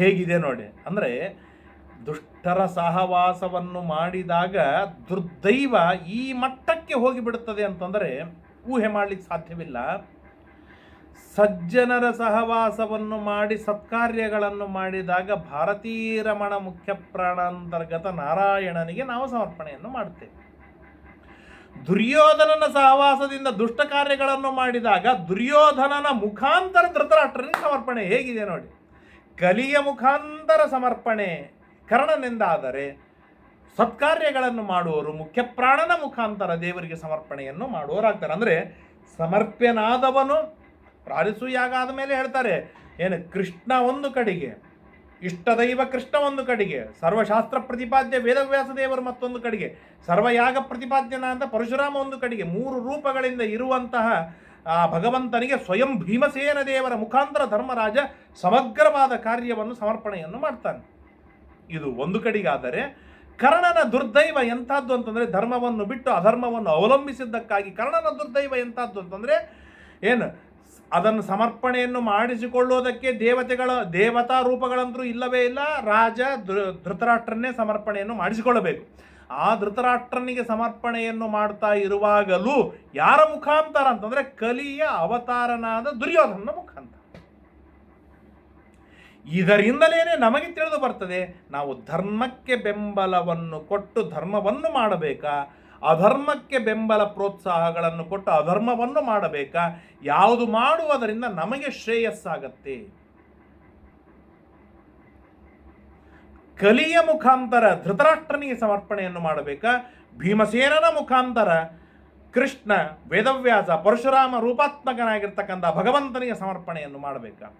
ಹೇಗಿದೆ ನೋಡಿ. ಅಂದರೆ ದುಷ್ಟರ ಸಹವಾಸವನ್ನು ಮಾಡಿದಾಗ ದುರ್ದೈವ ಈ ಮಟ್ಟಕ್ಕೆ ಹೋಗಿಬಿಡುತ್ತದೆ ಅಂತಂದರೆ ಊಹೆ ಮಾಡಲಿಕ್ಕೆ ಸಾಧ್ಯವಿಲ್ಲ. ಸಜ್ಜನರ ಸಹವಾಸವನ್ನು ಮಾಡಿ ಸತ್ಕಾರ್ಯಗಳನ್ನು ಮಾಡಿದಾಗ ಭಾರತೀರಮಣ ಮುಖ್ಯ ಪ್ರಾಣಾಂತರ್ಗತ ನಾರಾಯಣನಿಗೆ ನಾವು ಸಮರ್ಪಣೆಯನ್ನು ಮಾಡುತ್ತೇವೆ ದುರ್ಯೋಧನನ ಸಹವಾಸದಿಂದ ದುಷ್ಟ ಕಾರ್ಯಗಳನ್ನು ಮಾಡಿದಾಗ ದುರ್ಯೋಧನನ ಮುಖಾಂತರ ಧೃತರಾಷ್ಟ್ರನಿಗೆ ಸಮರ್ಪಣೆ ಹೇಗಿದೆ ನೋಡಿ. ಕಲಿಯ ಮುಖಾಂತರ ಸಮರ್ಪಣೆ, ಕರ್ಣನೆಂದಾದರೆ ಸತ್ಕಾರ್ಯಗಳನ್ನು ಮಾಡುವವರು ಮುಖ್ಯ ಪ್ರಾಣನ ಮುಖಾಂತರ ದೇವರಿಗೆ ಸಮರ್ಪಣೆಯನ್ನು ಮಾಡುವವರಾಗ್ತಾರೆ. ಅಂದರೆ ಸಮರ್ಪ್ಯನಾದವನು ಪ್ರಾರಿಸು ಯಾಗ ಆದ ಮೇಲೆ ಹೇಳ್ತಾರೆ, ಏನು ಕೃಷ್ಣ ಒಂದು ಕಡೆಗೆ ಇಷ್ಟದೈವ ಕೃಷ್ಣ ಒಂದು ಕಡೆಗೆ, ಸರ್ವಶಾಸ್ತ್ರ ಪ್ರತಿಪಾದ್ಯ ವೇದವ್ಯಾಸ ದೇವರು ಮತ್ತೊಂದು ಕಡೆಗೆ, ಸರ್ವಯಾಗ ಪ್ರತಿಪಾದ್ಯನ ಅಂತ ಪರಶುರಾಮ ಒಂದು ಕಡೆಗೆ, ಮೂರು ರೂಪಗಳಿಂದ ಇರುವಂತಹ ಆ ಭಗವಂತನಿಗೆ ಸ್ವಯಂ ಭೀಮಸೇನ ದೇವರ ಮುಖಾಂತರ ಧರ್ಮರಾಜ ಸಮಗ್ರವಾದ ಕಾರ್ಯವನ್ನು, ಸಮರ್ಪಣೆಯನ್ನು ಮಾಡ್ತಾನೆ. ಇದು ಒಂದು ಕಡೆಗಾದರೆ ಕರ್ಣನ ದುರ್ದೈವ ಎಂಥದ್ದು ಅಂತಂದರೆ ಧರ್ಮವನ್ನು ಬಿಟ್ಟು ಅಧರ್ಮವನ್ನು ಅವಲಂಬಿಸಿದ್ದಕ್ಕಾಗಿ ಕರ್ಣನ ದುರ್ದೈವ ಎಂಥದ್ದು ಅಂತಂದರೆ ಏನು ಅದನ್ನು ಸಮರ್ಪಣೆಯನ್ನು ಮಾಡಿಸಿಕೊಳ್ಳುವುದಕ್ಕೆ ದೇವತೆಗಳ, ದೇವತಾ ರೂಪಗಳಂತರೂ ಇಲ್ಲವೇ ಇಲ್ಲ. ರಾಜ ಧೃತರಾಷ್ಟ್ರನ್ನೇ ಸಮರ್ಪಣೆಯನ್ನು ಮಾಡಿಸಿಕೊಳ್ಳಬೇಕು. ಆ ಧೃತರಾಷ್ಟ್ರನಿಗೆ ಸಮರ್ಪಣೆಯನ್ನು ಮಾಡ್ತಾ ಇರುವಾಗಲೂ ಯಾರ ಮುಖಾಂತರ ಅಂತಂದರೆ ಕಲಿಯ ಅವತಾರನಾದ ದುರ್ಯೋಧನ ಮುಖಾಂತರ. ಇದರಿಂದಲೇ ನಮಗೆ ತಿಳಿದು ಬರ್ತದೆ, ನಾವು ಧರ್ಮಕ್ಕೆ ಬೆಂಬಲವನ್ನು ಕೊಟ್ಟು ಧರ್ಮವನ್ನು ಮಾಡಬೇಕಾ? ಅಧರ್ಮಕ್ಕೆ ಬೆಂಬಲ ಪ್ರೋತ್ಸಾಹಗಳನ್ನು ಕೊಟ್ಟು ಅಧರ್ಮವನ್ನು ಮಾಡಬೇಕಾ? ಯಾವುದು ಮಾಡುವುದರಿಂದ ನಮಗೆ ಶ್ರೇಯಸ್ಸಾಗತ್ತೆ. ಕಲಿಯ ಮುಖಾಂತರ ಧೃತರಾಷ್ಟ್ರನಿಗೆ ಸಮರ್ಪಣೆಯನ್ನು ಮಾಡಬೇಕಾ? ಭೀಮಸೇನನ ಮುಖಾಂತರ ಕೃಷ್ಣ ವೇದವ್ಯಾಸ ಪರಶುರಾಮ ರೂಪಾತ್ಮಕನಾಗಿರ್ತಕ್ಕಂಥ ಭಗವಂತನಿಗೆ ಸಮರ್ಪಣೆಯನ್ನು ಮಾಡಬೇಕಾ?